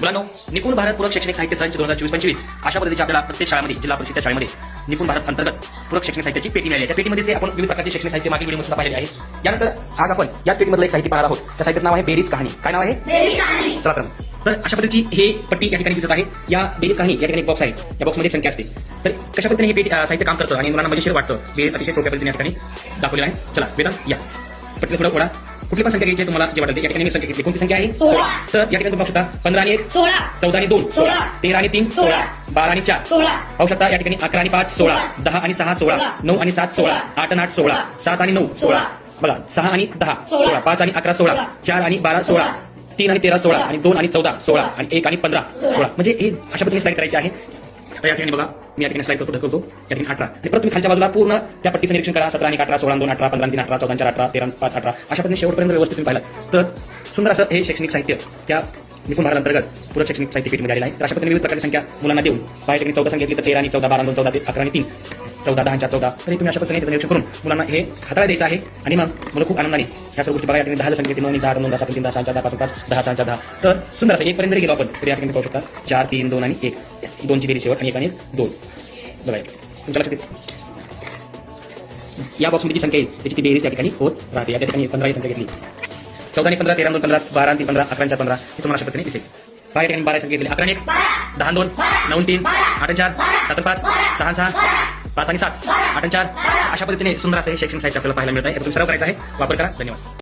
मुलांनो निपुण भारत पूरक शैक्षणिक साहित्य संच दोन हजार चोवीस पंचवीस अशा पद्धतीची आपल्याला प्रत्येक शाळेमध्ये जिल्हा परिषदेच्या शाळेमध्ये निपुण भारत अंतर्गत पूरक शैक्षणिक साहित्याची पेटी मिळाली आहे. त्या पेटीमध्ये आपण विविध प्रकारचे शैक्षणिक साहित्य मागील व्हिडिओ सुद्धा पाहिलेले आहे यानंतर आज आपण याच पेटीमधलं एक साहित्य पाहणार आहोत. त्या साहित्याचं नाव आहे बेरीज कहाणी. काय नाव आहे? चला तर तर अशा पद्धतीची हे पट्टी या ठिकाणी दिसत आहे. या बेरीज कहाणी या ठिकाणी एक बॉक्स आहे. या बॉक्समध्ये संख्या असते. तर कशा पद्धतीने हे पेटी साहित्य काम करतं आणि मुलांना मजेशीर वाटतं? हे अतिशय सोप्या पद्धतीने या ठिकाणी दाखवलेलं आहे. चला वेदांत या. पट्टीला थोडं ओढा. कुठली पण संख्या घ्यायची तुम्हाला जे वाटेल ते या ठिकाणी मी संख्या घेतली कोणती संख्या आहे सोळा. तर या ठिकाणी तुम्ही पाहू शकता पंधरा आणि एक सोळा चौदा आणि दोन सोळा. तेरा आणि तीन सोळा. बारा आणि चार सोळा पाहू शकता या ठिकाणी अकरा आणि पाच सोळा. दहा आणि सहा सोळा. नऊ आणि सात सोळा. आठ आणि आठ सोळा. सात आणि नऊ सोळा. बघा सहा आणि दहा सोळा. पाच आणि अकरा सोळा. चार आणि बारा सोळा. तीन आणि तेरा सोळा. आणि दोन आणि चौदा सोळा. आणि एक आणि पंधरा सोळा. सोळा म्हणजे हे अशा पद्धतीने स्लाईड करायचे आहे आता या ठिकाणी बघा मी या ठिकाणी स्लाईड करतो ढकलतो या ठिकाणी अठरा. आणि परत तुम्ही खालच्या बाजूला पूर्ण त्या पट्टीचं निरीक्षण करा. सतरा आणि अठरा सोळा दोन अठरा पंधरा तीन अठरा चौदा चार अठरा तेरा पाच अठरा. अशा पद्धतीने शेवटपर्यंत व्यवस्थित तुम्ही पाहिलं. तर सुंदर असं हे शैक्षणिक साहित्य त्या निपुण भारत अंतर्गत पूरक शैक्षणिक साहित्य पेटीमध्ये आलेला आहे. तर अशा पद्धतीने विविध प्रकारची संख्या मुलांना देऊन बाहेर ठिकाणी चौदा संख्या तर तेरा आणि चौदा बारा दोन चौदा ते अकरा आणि तीन. चौदा दहा चार चौदा. तरी तुम्ही अशा पद्धतीने निरीक्षण करून मुलांना हे हाताळा द्यायचं आहे. आणि मग मुलं खूप आनंदाने ह्या सर्व गोष्टी बघा या ठिकाणी दहा सांगितले नऊ दहा दोन दहा सात तीन दहा सहा दहा पाच पाच दहा सहा दहा. तर सुंदर असं एक पर्यंत गेलो आपण. तरी या ठिकाणी पाहू शकता चार तीन दोन आणि एक. दोनची बेरी शेवट आणि एक आणि दोन. बघा तुमच्या लक्षात या बॉक्समध्ये जी संख्या येईल त्याची ती बेरीज त्या ठिकाणी होत राहते. या ठिकाणी पंधरा ही संख्या घेतली. चौदा आणि पंधरा तेरा दोन पंधरा बारा आणि तीन पंधरा अकरा चार पंधरा. हे तुम्हाला अशा पद्धतीने दिसेल. बारा या ठिकाणी बारा संख्या घेतली अकरा एक दहा दोन नऊ तीन आठ चार सात पाच सहा सहा पाच आणि सात आठ चार. अशा पद्धतीने सुंदर असं हे शैक्षणिक साहित्य आपल्याला पाहायला मिळत आहे. याचा तुम्ही सराव करायचा आहे. वापर करा. धन्यवाद.